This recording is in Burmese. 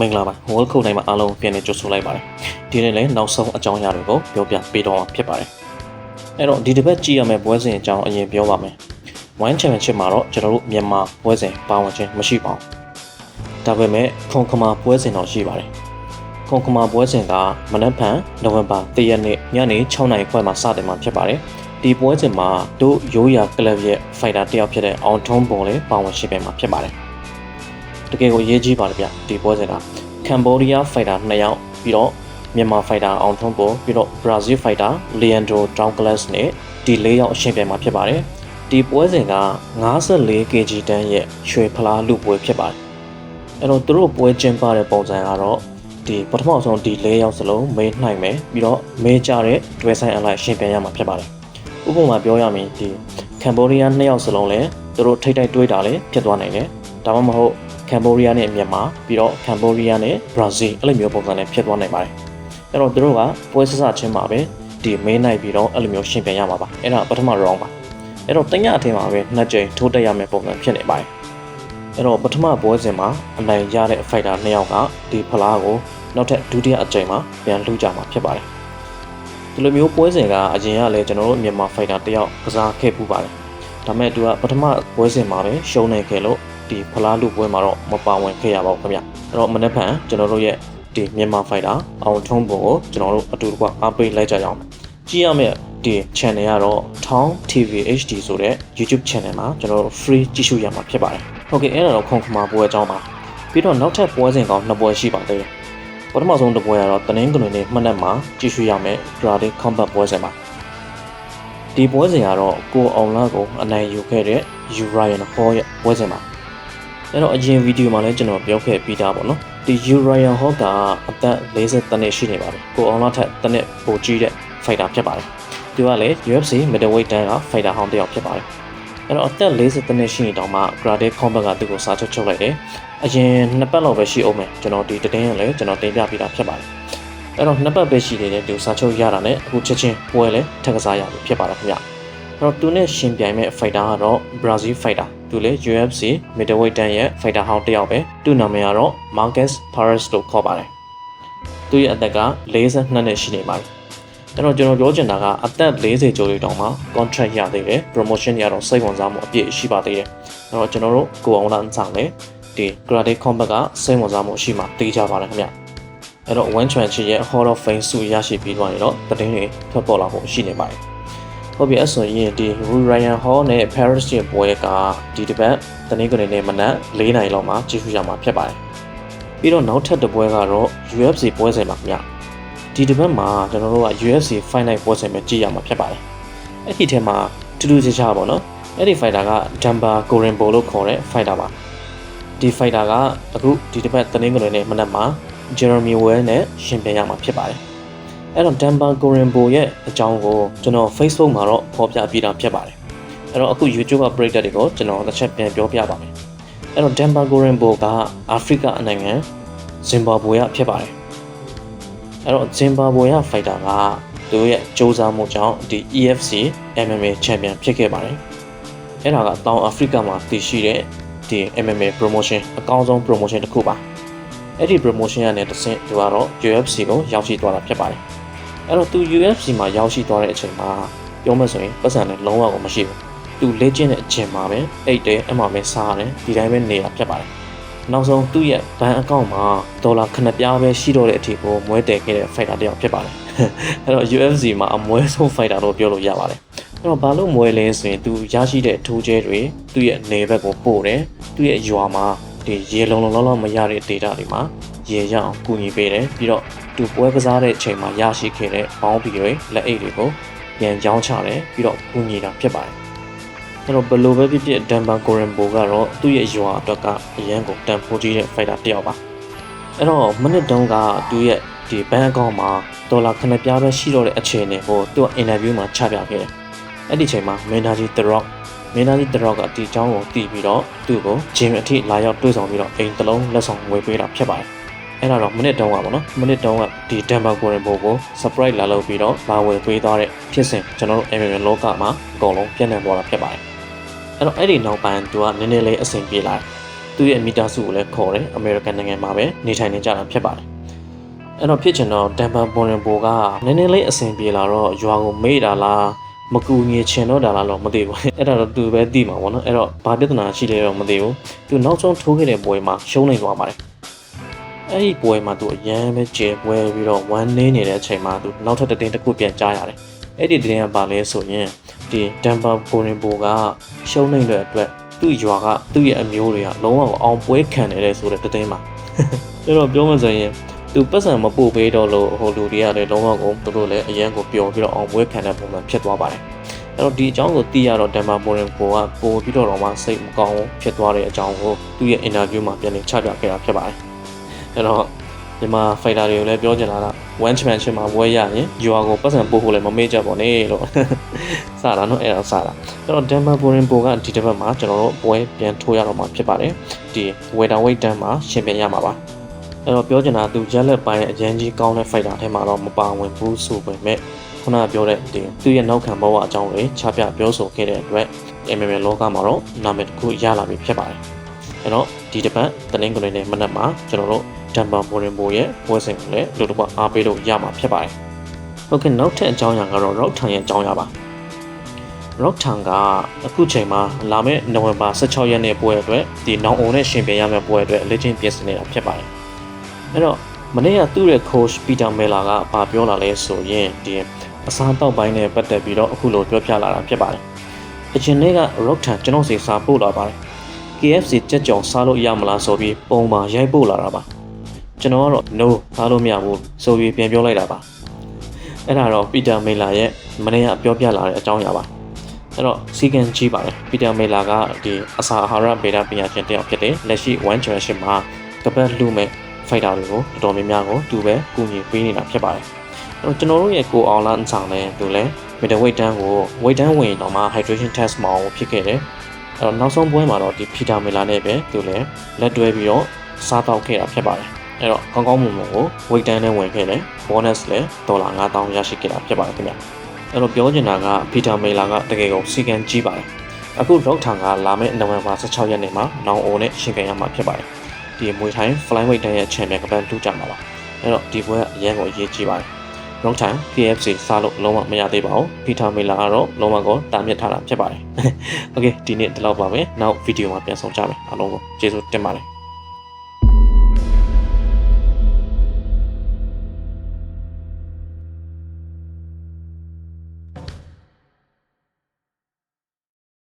မင်္ဂလာပါ World Code တိုင်းမှာအားလုံးပြန်လည်ကြိုဆိုလိုက်ပါတယ်ဒီနေ့လည်းနောက်ဆုံးအကြောင်းအရာတွေကိုပြောပြပေးတော့မှာဖြစ်ပါတယ်အဲ့တော့ဒီတစ်ပတ်ကြည့်ရမယ့်ပွဲစဉ်အကြောင်းအရင်ပြောပါမယ် One Championship မှာတော့ကျွန်တော်တို့မြန်မာပွဲစဉ်ပါဝင်ခြင်းမရှိပါဘူးဒါပေမဲ့ခွန်ခမာပွဲစဉ်တော့ရှိပါတယ်ခွန်ခမာပွဲစဉ်ကမနက်ဖြန်နိုဝင်ဘာ3ရက်နေ့ညနေ6နာရီခွဲမှာစတင်မှာဖြစ်ပါတယ်ဒီပွဲစဉ်မှာတို့ရိုးရာကလပ်ရဲ့ဖိုင်တာတစ်ယောက်ဖြစ်တဲ့အောင်ထုံးပုံလေးပါဝင်ရှိပေးမှာဖြစ်ပါတယ် တကယ်ကိုအရေးကြီးပါတယ်ဗျဒီပွဲစဉ်ကကမ်ဘောဒီးယားဖိုင်တာ2ယောက်ပြီးတော့မြန်မာဖိုင်တာအောင်ထုံးပုံပြီးတော့ဘရာဇီးဖိုင်တာလီယန်ဒိုတောင်ကလပ်နဲ့ဒီ၄ယောက်အရှင်ပြိုင်မှာဖြစ်ပါတယ်ဒီပွဲစဉ်က 54kg တန်းရဲ့ရွှေဖလားလူပွဲဖြစ်ပါတယ်အဲ့တော့သူတို့ပွဲကျင်းပတဲ့ပုံစံကတော့ဒီပထမဆုံးဒီ၄ယောက်စလုံးမေးနိုင်မယ်ပြီးတော့မေးကြတဲ့တွဲဆိုင်အလိုက်ရှင်ပြိုင်ရမှာဖြစ်ပါတယ်ဥပမာပြောရရင်ဒီကမ်ဘောဒီးယား၂ယောက်စလုံးလည်းသူတို့ထိတ်တိုက်တွေးတာလည်းဖြစ်သွားနိုင်တယ်ဒါမှမဟုတ် ကမ်ဘောဒီးယားနဲ့မြန်မာပြီးတော့ကမ်ဘောဒီးယားနဲ့ဘရာဇီးအဲ့လိုမျိုးပုံစံနဲ့ဖြစ်သွားနိုင်ပါတယ်အဲ့တော့သူတို့ကပွဲဆဆချင်းမှာပဲဒီမေးနိုင်ပြီးတော့အဲ့လိုမျိုးရှင်ပြိုင်ရမှာပါအဲ့ဒါပထမ round ပါအဲ့တော့တညအထင်မှာပဲနှစ်ကြိမ်ထိုးတက်ရမယ့်ပုံစံဖြစ်နေပါတယ်အဲ့တော့ပထမပွဲစဉ်မှာအနိုင်ရတဲ့ fighter နှစ်ယောက်ကဒီဖလားကိုနောက်ထပ်ဒုတိယအကြိမ်မှာပြန်လှူကြမှာဖြစ်ပါတယ်ဒီလိုမျိုးပွဲစဉ်ကအရင်ကလည်းကျွန်တော်တို့မြန်မာ fighter တယောက်ကစားခဲ့ပူပါတယ်ဒါပေမဲ့သူကပထမပွဲစဉ်မှာပဲရှုံးနေခဲ့လို့ ဒီဖလားလူပွဲမှာတော့မပါဝင်ခဲ့ရပါဘူးခင်ဗျအဲ့တော့မနေ့ဖန်ကျွန်တော်တို့ရဲ့ဒီမြန်မာ fighter အောင်ထုံးပုံကိုကျွန်တော်တို့အတူတကွအားပေးလိုက်ကြရအောင်ကြည့်ရမယ့်ဒီ channel ကတော့ Town TV HD ဆိုတဲ့ YouTube channel မှာကျွန်တော်တို့ free ကြည့်ရှုရမှာဖြစ်ပါတယ်ဟုတ်ကဲ့အဲ့ဒါတော့ခုံခမာပွဲအကြောင်းပါပြီးတော့နောက်ထပ်ပွဲစဉ်ကောင်းနှစ်ပွဲရှိပါသေးတယ်ပထမဆုံးတစ်ပွဲကတော့တနင်္ဂနွေနေ့မှနက်မှာကြည့်ရှုရမယ့် Karate Combat ပွဲစဉ်ပါဒီပွဲစဉ်ကတော့ကိုအောင်လာကိုအနိုင်ယူခဲ့တဲ့ Urian Hall ရဲ့ပွဲစဉ်ပါ အဲ့တော့အရင်ဗီဒီယိုမှာလည်းကျွန်တော်ပြောခဲ့ပြီးသားပေါ့နော်ဒီ Urian Hall ကအသက်40တနှစ်ရှိနေပါတယ်ကိုအောင်လာထက်တနှစ်ပိုကြီးတဲ့ fighter ဖြစ်ပါတယ်သူကလည်း UFC middleweight တန်းက fighter ဟောင်းတစ်ယောက်ဖြစ်ပါတယ်အဲ့တော့အသက်40တနှစ်ရှိနေတောင်မှ Karate Combat ကသူ့ကိုစာချုပ်ချုပ်လိုက်တယ်အရင်နှစ်ပတ်လောက်ပဲရှိအောင်မယ်ကျွန်တော်ဒီတတင်းရလည်းကျွန်တော်တင်ပြပေးတာဖြစ်ပါတယ်အဲ့တော့နှစ်ပတ်ပဲရှိနေတဲ့သူစာချုပ်ရတာနဲ့အခုချက်ချင်းပွဲလဲထက်ကစားရပြီဖြစ်ပါတယ်ခင်ဗျအဲ့ တော့သူနဲ့ရှင်ပြိုင်မဲ့ fighter ကတော့ Brazil fighter သူလည်း UFC middleweight တန်းရဲ့ fighter ဟောင်းတစ်ယောက်ပဲသူ့နာမည်ကတော့ Marcus Paris လို့ခေါ်ပါတယ်သူရဲ့အသက်က42နှစ်ရှိနေပါတယ်အဲ့တော့ကျွန်တော်ပြောချင်တာကအသက်40ကျော်လေးတောင်မှ contract ရသေးတယ် promotion ရတော့စိတ်ဝင်စားမှုအပြည့်ရှိပါသေးတယ်အဲ့တော့ကျွန်တော်တို့ကိုအောင်လန်းဆောင်လေဒီ Karate Combat ကစိတ်ဝင်စားမှုရှိမှတေးကြပါတယ်ခင်ဗျအဲ့တော့ One Championship ရဲ့ Hall of Fame ဆုရရှိပြီးသွားရင်တော့သတင်းတွေထွက်ပေါ်လာဖို့ရှိနေပါတယ် ဟုတ်ပြီအဲ့ဆိုရင်ဒီ Ryan Hall နဲ့ Paris ရဲ့ပွဲကဒီတစ်ပတ်တနင်္ဂနွေနေ့မနက်၄နာရီလောက်မှာကြည့်ရှုရမှာဖြစ်ပါတယ်ပြီးတော့နောက်ထပ်တစ်ပွဲကတော့ UFC ပွဲစဉ်ပါခင်ဗျဒီတစ်ပတ်မှာကျွန်တော်တို့က UFC Fight Night ပွဲစဉ်ပဲကြည့်ရမှာဖြစ်ပါတယ်အဲ့ဒီထဲမှာတူတူချာချာပေါ့နော်အဲ့ဒီ fighter က Dumba Gorimbo လို့ခေါ်တဲ့ fighter ပါဒီ fighter ကအခုဒီတစ်ပတ်တနင်္ဂနွေနေ့မနက်မှာ Jeremy Well နဲ့ရှင်ပြိုင်ရမှာဖြစ်ပါတယ် အဲ့တော့ Dumba Gorimbo ရဲ့အကြောင်းကိုကျွန်တော် Facebook မှာတော့ဖော်ပြပြတာဖြစ်ပါတယ်အဲ့တော့အခု YouTube က break တွေကိုကျွန်တော်တစ်ချက်ပြန်ပြောပြပါမယ်အဲ့တော့ Dumba Gorimbo ကအာဖရိကအနိုင်ငံဇင်ဘာဘွေကဖြစ်ပါတယ်အဲ့တော့ဇင်ဘာဘွေက fighter ကသူရဲ့စ조사မှုကြောင့်ဒီ EFC MMA champion ဖြစ်ခဲ့ပါတယ်အဲ့ဒါကတောင်အာဖရိကမှာတည်ရှိတဲ့ဒီ MMA promotion အကောင်းဆုံး promotion တစ်ခုပါအဲ့ဒီ promotion ကနေတစ်ဆင့်သူကတော့ UFC ကိုရောက်ရှိသွားတာဖြစ်ပါတယ် အဲ့တော့သူ UFC မှာရောက်ရှိသွားတဲ့အချိန်မှာပြောမှဆိုရင်ပတ်စံနဲ့လုံးဝကိုမရှိဘူးသူလေ့ကျင့်တဲ့အချိန်မှာပဲအိတ်တယ်အမှပဲစားတယ်ဒီတိုင်းပဲနေတာဖြစ်ပါတယ်နောက်ဆုံးသူ့ရဲ့ဘဏ်အကောင့်မှာဒေါ်လာ9ပြားပဲရှိတော့တဲ့အထိကိုမွဲတည်ခဲ့တဲ့ fighter တစ်ယောက်ဖြစ်ပါတယ်အဲ့တော့ UFC မှာအမွဲဆုံး fighter လို့ပြောလို့ရပါတယ်အဲ့တော့ဘာလို့မွဲလဲဆိုရင်သူရရှိတဲ့ထိုးကျဲတွေသူ့ရဲ့နေဘက်ကိုပို့တယ်သူ့ရဲ့ရွာမှာဒီရေလုံးလုံးလုံးလုံးမရတဲ့ data တွေမှာရေရအောင်ကူညီပေးတယ်ပြီးတော့ သူပွဲကစားတဲ့အချိန်မှာရရှိခဲ့တဲ့ဘောင်းပီတွေလက်အိတ်တွေကိုပြန်ကြောင်းချတယ်ပြီးတော့ကူညီတာဖြစ်ပါတယ်အဲ့တော့ဘယ်လိုပဲဖြစ်ဖြစ်ဒန်ဘာကိုရင်ဘိုကတော့သူ့ရဲ့ရွာအတွက်ကအရန်ကိုတန်ဖိုးကြီးတဲ့ fighter တစ်ယောက်ပါအဲ့တော့မိနစ်တုန်းကသူ့ရဲ့ဒီဘန်အကောင့်မှာဒေါ်လာ9ပြားပဲရှိတော့တဲ့အခြေအနေကိုသူကအင်တာဗျူးမှာချပြခဲ့တယ်အဲ့ဒီချိန်မှာမင်းသားကြီး The Rock မင်းသားကြီး The Rock ကဒီအကြောင်းကိုသိပြီးတော့သူ့ကိုဂျင်အထိလာရောက်တွေ့ဆုံပြီးတော့အိမ်တစ်လုံးလက်ဆောင်ဝေပေးတာဖြစ်ပါတယ် အဲ့ဒါတော့မိနစ်တုန်းကပေါ့နော်မိနစ်တုန်းကဒီဒန်ဘာကိုရင်ဘိုကို surprise လာလုပ်ပြီးတော့လာဝယ်ပေးသွားတဲ့ဖြစ်စဉ်ကျွန်တော်တို့ MMA လောကမှာအကုန်လုံးပြန့်နှံ့သွားတာဖြစ်ပါတယ်အဲ့တော့အဲ့ဒီနောက်ပိုင်းသူကနည်းနည်းလေးအဆင်ပြေလာတယ်သူ့ရဲ့မိသားစုကိုလည်းခေါ်တယ်အမေရိကန်နိုင်ငံမှာပဲနေထိုင်နေကြတာဖြစ်ပါတယ်အဲ့တော့ဖြစ်ချင်တော့ဒန်ဘာဘွန်ရင်ဘိုကနည်းနည်းလေးအဆင်ပြေလာတော့ရွာကိုမေ့တာလားမကူညီချင်တော့တာလားတော့မသိဘူးအဲ့ဒါတော့သူပဲသိမှာပေါ့နော်အဲ့တော့ဘာပြဿနာရှိလဲတော့မသိဘူးသူနောက်ဆုံးထိုးခဲ့တဲ့ပွဲမှာရှုံးနေသွားပါတယ် အဲ့ဒီပွဲမှာသူအရန်ပဲကျေပွဲပြီးတော့ဝမ်းနေနေတဲ့အချိန်မှာသူနောက်ထပ်တစ်တင်းတစ်ခုပြန်ကြားရတယ်အဲ့ဒီတင်းကဘာလဲဆိုရင်ဒီဒန်ဘာဘွန်ရင်ဘိုကရှုံးနေတဲ့အတွက်သူ့ရွာကသူ့ရဲ့အမျိုးတွေကလုံးဝအောင်ပွဲခံနေတယ်ဆိုတဲ့တင်းမှာအဲ့တော့ပြောမှဆိုရင်သူပတ်စံမပို့ပေးတော့လို့ဟိုလူတွေကလည်းလုံးဝကိုသူတို့လည်းအရန်ကိုပျော်ပြီးတော့အောင်ပွဲခံတဲ့ပုံစံဖြစ်သွားပါတယ်အဲ့တော့ဒီအကြောင်းကိုသိရတော့ဒန်မာမိုရင်ကိုကပို့ပြီးတော့တော့မှစိတ်မကောင်းဖြစ်သွားတဲ့အကြောင်းကိုသူ့ရဲ့အင်တာဗျူးမှာပြန်လည်ချပြခဲ့တာဖြစ်ပါတယ် အဲ့တော့ဒီမှာဖိုက်တာတွေကိုလည်းပြောချင်တာက1 championship မှာဝဲရရင်ယူအာကိုပတ်စံပို့ဖို့လည်းမမေ့ကြပါနဲ့လို့စတာနော်အဲ့ဒါစတာအဲ့တော့ဒန်မာဘိုရင်ဘိုကဒီတစ်ပတ်မှာကျွန်တော်တို့ပွဲပြန်ထိုးရတော့မှာဖြစ်ပါတယ်ဒီဝေတာဝိတ်တန်မှာရှင်ပြန်ရမှာပါအဲ့တော့ပြောချင်တာသူရက်လက်ပိုင်းအရင်ကြီးကောင်းတဲ့ fighter ထဲမှာတော့မပါဝင်ဘူးဆိုပေမဲ့ခုနကပြောတဲ့ဒီသူ့ရဲ့နောက်ခံဘဝအကြောင်းတွေချပြပြောဆိုခဲ့တဲ့အတွက် MMA လောကမှာတော့နာမည်တစ်ခုရလာပြီဖြစ်ပါတယ်အဲ့တော့ဒီတစ်ပတ်တနင်္ဂနွေနေ့မနက်မှာကျွန်တော်တို့ ဒန်ဘာဘိုရင်ဘိုရဲ့ပွဲစဉ်ကိုလည်းလူတစ်ပတ်အားပေးလို့ရမှာဖြစ်ပါတယ်ဟုတ်ကဲ့နောက်ထပ်အကြောင်းအရာကတော့ Rock ထန်ရဲ့အကြောင်းအရာပါ Rock ထန်ကအခုချိန်မှာလာမယ့်နိုဝင်ဘာ16ရက်နေ့ပွဲအတွက်ဒီနောင်အုံနဲ့ရှင်ပြရမယ့်ပွဲအတွက်အလေးချင်းပြင်ဆင်နေတာဖြစ်ပါတယ်အဲ့တော့မနေ့ကသူ့ရဲ့ coach Peter Miller ကဘာပြောလာလဲဆိုရင်ဒီအစားတောက်ပိုင်းနဲ့ပတ်သက်ပြီးတော့အခုလိုပြောပြလာတာဖြစ်ပါတယ်အရင်နေ့က Rock ထန်ကျွန်တော်စီစာပို့လာပါတယ် KFC ကြက်ကြောင်စားလို့ရမလားဆိုပြီးပုံမှာရိုက်ပို့လာတာပါ ကျွန်တော်ကတော့ no စားလို့မရဘူးဆိုပြီးပြန်ပြောလိုက်တာပါအဲ့ဒါတော့ Peter Miller ရဲ့မနေ့ကပြောပြလာတဲ့အကြောင်းအရာပါအဲ့တော့စီကန်ကြီးပါတယ် Peter Miller ကဒီအစာအာဟာရဗေဒပညာရှင်တစ်ယောက်ဖြစ်တယ်လက်ရှိ One Championship မှာကပတ်လူမဲ့ fighter တွေကိုတော်တော်များများကိုသူပဲကူညီပေးနေတာဖြစ်ပါတယ်အဲ့တော့ကျွန်တော်တို့ရဲ့ကိုအောင်လန်းဆောင်တဲ့သူလည်း middleweight တန်းကို weight တန်းဝင်တော့မှ hydration test မအောင်ဖြစ်ခဲ့တယ်အဲ့တော့နောက်ဆုံးပွဲမှာတော့ဒီ Peter Miller နဲ့ပဲသူလည်းလက်တွဲပြီးတော့စားတောက်ခဲ့တာဖြစ်ပါတယ် အဲ့တော့ကောင်းကောင်းမွန်မွန်ကို weight တန်းနဲ့ဝင်ခဲ့တယ် bonus လည်းဒေါ်လာ9000ရရှိခဲ့တာဖြစ်ပါတယ်ခင်ဗျအဲ့တော့ပြောချင်တာက Peter Miller ကတကယ်ကိုစီကံကြီးပါတယ်အခု Rock ထောင်ကလာမယ့်နိုဝင်ဘာ16ရက်နေ့မှာနောင်အိုနဲ့ရှင်ပြန်ရမှာဖြစ်ပါတယ်ဒီမွေထိုင်း flyweight တန်းရဲ့ champion ကပတ်လူကြမှာပါအဲ့တော့ဒီပွဲကအရင်ကိုအရေးကြီးပါတယ် long time KFC စားလို့လုံးဝမရသေးပါဘူး။ Peter Miller ကတော့လုံးဝကိုတာမြစ်ထားတာဖြစ်ပါတယ်။ Okay ဒီနေ့ဒီလောက်ပါပဲ။နောက်ဗီဒီယိုမှာပြန်ဆောင်ကြမယ်။အားလုံးကိုကျေးဇူးတင်ပါတယ်